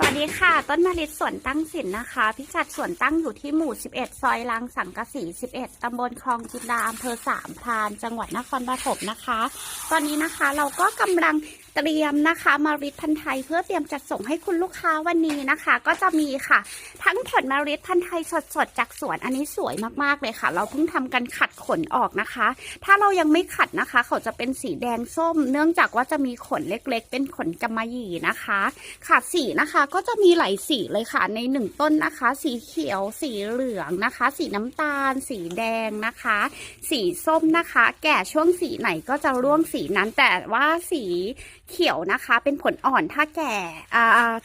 สวัสดีค่ะ ต้นมะลิสวนตั้งสินนะคะพิกัดสวนตั้งอยู่ที่หมู่ 11 ซอยลางสังกะสี 11 ตำบลคลองจินดาอำเภอสามพราน จังหวัดนครปฐมนะคะ ตอนนี้นะคะเราก็กำลังเตรียมนะคะมาริดพันธุ์ไทยเพื่อเตรียมจัดส่งให้คุณลูกค้าวันนี้นะคะ ก็จะมีค่ะ ทั้งผลมาริดพันธุ์ไทยสดๆจากสวนอันนี้สวยมากๆเลยค่ะ เราเพิ่งทำกันขัดขนออกนะคะ ถ้าเรายังไม่ขัดนะคะ เขาจะเป็นสีแดงส้ม เนื่องจากว่าจะมีขนเล็ก ๆ เป็นขนกำมะหยี่นะคะ ค่ะสีนะคะก็จะมีหลายสีเลยค่ะ ในหนึ่งต้นนะคะ สีเขียว สีเหลืองนะคะ สีน้ำตาล สีแดงนะคะ สีส้มนะคะ แก่ช่วงสีไหนก็จะร่วงสีนั้นแต่ว่าสีเขียวนะคะ เป็นผลอ่อนถ้าแก่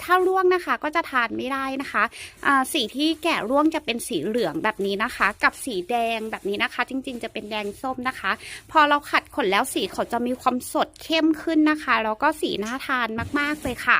ถ้าร่วงนะคะก็จะทานไม่ได้นะคะสีที่แก่ร่วงจะเป็นสีเหลืองแบบนี้นะคะ กับสีแดงแบบนี้นะคะ จริง ๆ จะเป็นแดงส้มนะคะ พอเราขัดขนแล้วสีเขาจะมีความสดเข้มขึ้นนะคะแล้วก็สีน่าทานมากๆเลยค่ะ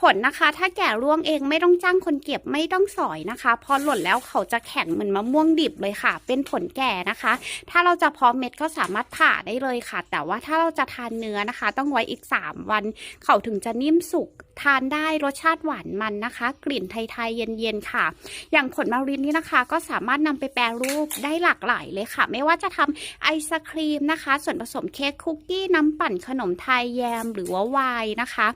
ผลนะคะ ถ้าแก่ร่วงเองไม่ต้องจ้างคนเก็บไม่ต้องสอยนะคะ พอหล่นแล้วเขาจะแข็งเหมือนมะม่วงดิบเลยค่ะ เป็นผลแก่นะคะ ถ้าเราจะเพาะเม็ดก็สามารถผ่าได้เลยค่ะ แต่ว่าถ้าเราจะทานเนื้อนะคะ ต้องไว้อีก 3 วัน เขาถึงจะนิ่มสุกทานได้รสชาติหวานมันนะคะ กลิ่นไทยๆเย็นๆค่ะ อย่างผลมารินนี่นะคะ ก็สามารถนำไปแปรรูปได้หลากหลายเลยค่ะ ไม่ว่าจะทำไอศครีมนะคะ ส่วนผสมเค้กคุกกี้น้ำปั่นขนมไทยแยมหรือว่าไวน์นะคะ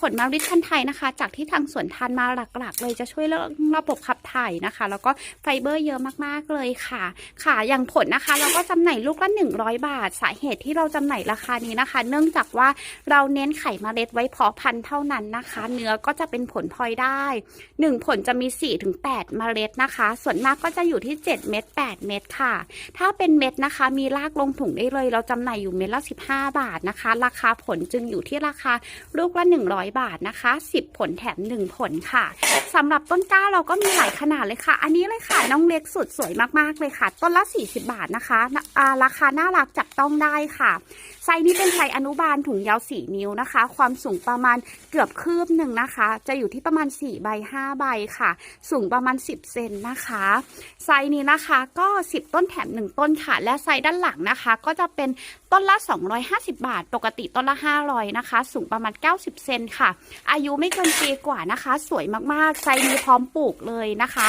ผลมาริดพันไทยนะคะ จากที่ทางสวนทานมาหลักๆ เลยจะช่วยเรื่องระบบขับถ่ายนะคะ แล้วก็ไฟเบอร์เยอะมากๆเลยค่ะ ค่ะอย่างผลนะคะเราก็จำหน่ายลูกละ100 บาท สาเหตุที่เราจำหน่ายราคานี้นะคะ เนื่องจากว่าเราเน้นไข่เมล็ดไว้เพาะพันธุ์เท่านั้นนะคะ เนื้อก็จะเป็นผลพลอยได้ 1 ผลจะมี 4-8 เมล็ดนะคะ ส่วนมากก็จะอยู่ที่ 7 เม็ด8เม็ดค่ะ ถ้าเป็นเม็ดนะคะ มีรากลงถุงได้เลย เราจำหน่ายอยู่เม็ดละ 15 บาทนะคะ ราคาผลจึงอยู่ที่ราคาลูกละ100 บาทนะคะ 10 ผลแถม 1 ผลค่ะสำหรับต้นกล้าเราก็มีหลายขนาดเลยค่ะ อันนี้เลยค่ะน้องเล็กสุดสวยมากๆเลยค่ะ ต้นละ 40 บาทนะคะราคาน่ารักจับต้องได้ค่ะไซส์นี้เป็นไซส์อนุบาลถุงยาว 4 นิ้วนะคะ ความสูงประมาณเกือบคืบหนึ่งนะคะ จะอยู่ที่ประมาณ4ใบ5ใบค่ะ สูงประมาณ 10 เซนนะคะ ไซส์นี้นะคะก็ 10 ต้นแถม 1 ต้นค่ะ และไซส์ด้านหลังนะคะ ก็จะเป็นต้นละ 250 บาท ปกติต้นละ 500 นะคะ สูงประมาณ 90 เซนค่ะอายุไม่เกินปีกว่านะคะ สวยมากๆไซส์นี้พร้อมปลูกเลยนะคะ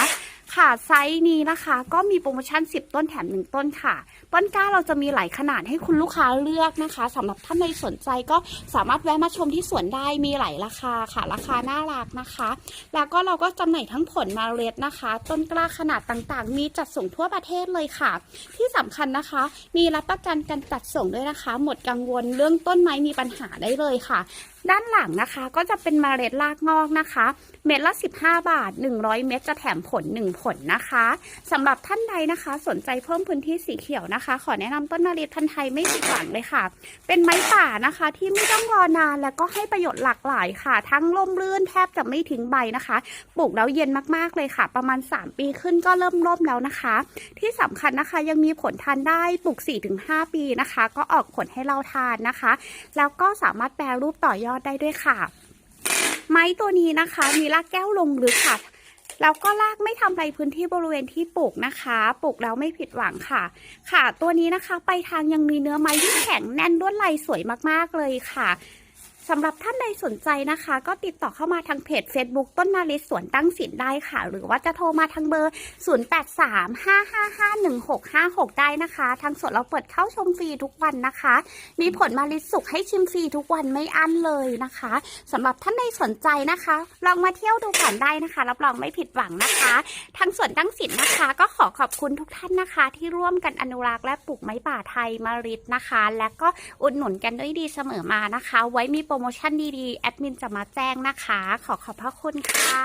ค่ะไซส์นี้นะคะ ก็มีโปรโมชั่น 10 ต้นแถม 1 ต้นค่ะ ต้นกล้าเราจะมีหลายขนาดให้คุณลูกค้าเลือกนะคะสำหรับท่านใดสนใจก็สามารถแวะมาชมที่สวนได้มีหลายราคาค่ะ ราคาน่ารักนะคะ แล้วก็เราก็จำหน่ายทั้งผลมาเล็ดนะคะ ต้นกล้าขนาดต่างๆ มีจัดส่งทั่วประเทศเลยค่ะ ที่สำคัญนะคะ มีรับประกันการจัดส่งด้วยนะคะ หมดกังวลเรื่องต้นไม้มีปัญหาได้เลยค่ะด้านหลังนะคะก็จะเป็นมเมล็ดรากงอกนะคะ เม็ดละ 15 บาท 100 เม็ดจะแถมผล 1ผลนะคะสำหรับท่านใดนะคะ สนใจเพิ่มพื้นที่สีเขียวนะคะ ขอแนะนำต้นมะลิพันธุ์ไทยไม่ผิดหวังเลยค่ะ เป็นไม้ป่านะคะ ที่ไม่ต้องรอนานแล้วก็ให้ประโยชน์หลากหลายค่ะ ทั้งร่มรื่นแทบจะไม่ทิ้งใบนะคะ ปลูกแล้วเย็นมากๆเลยค่ะ ประมาณ 3 ปีขึ้นก็เริ่มร่มแล้วนะคะ ที่สำคัญนะคะยังมีผลทานได้ปลูก 4-5 ปีนะคะ ก็ออกผลให้เราทานนะคะ แล้วก็สามารถแปรรูปต่อยอดได้ด้วยค่ะ ไม้ตัวนี้นะคะ มีรากแก้วลงลึกค่ะ แล้วก็รากไม่ทำลายพื้นที่บริเวณที่ปลูกนะคะ ปลูกแล้วไม่ผิดหวังค่ะ ค่ะ ตัวนี้นะคะ ไปทางยังมีเนื้อไม้ที่แข็งแน่นลวดลายสวยมากๆเลยค่ะ สำหรับท่านใดสนใจนะคะ ก็ติดต่อเข้ามาทางเพจ Facebook ต้นนาลิสวนตั้งสินได้ค่ะ หรือว่าจะโทรมาทางเบอร์ 0835551656 ได้นะคะ ทางสวนเราเปิดเข้าชมฟรีทุกวันนะคะ มีผลมาลิสุกให้ชิมฟรีทุกวันไม่อั้นเลยนะคะสำหรับท่านใดสนใจนะคะ ลองมาเที่ยวดูก่อนได้นะคะ รับรองไม่ผิดหวังนะคะ ทางสวนตั้งสินนะคะ ก็ขอขอบคุณทุกท่านนะคะ ที่ร่วมกันอนุรักษ์และปลูกไม้ป่าไทยมาริดนะคะ และก็อุดหนุนกันด้วยดีเสมอมานะคะ ไว้มีโปรโมชั่นดีๆ แอดมินจะมาแจ้งนะคะ ขอขอบพระคุณค่ะ